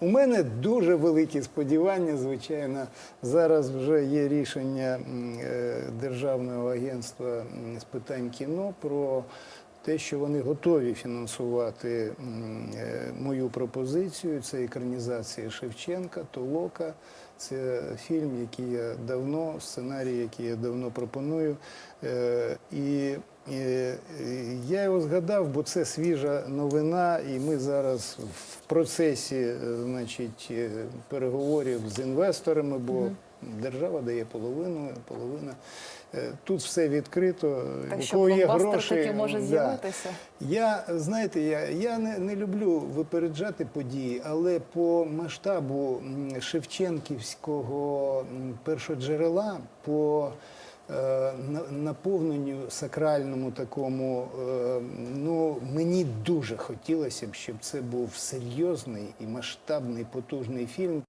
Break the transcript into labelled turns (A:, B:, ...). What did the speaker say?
A: У мене дуже великі сподівання. Звичайно, зараз вже є рішення е, Державного агентства з питань кіно про те, що вони готові фінансувати е, мою пропозицію. Це екранізація Шевченка, Толока. Це фільм, який я давно, сценарій, який я давно пропоную. Е, І його згадав, бо це свіжа новина, і ми зараз в процесі е, значить, е, переговорів з інвесторами, бо держава дає половину, половина. Е, Тут все відкрито.
B: Так
A: у кого є гроші,
B: таки може
A: да. Я знаєте, я, я не, не люблю випереджати події, але по масштабу Шевченківського першоджерела, по наповненню сакральному такому, е, ну мені дуже хотілося б, щоб це був серйозний і масштабний потужний фільм.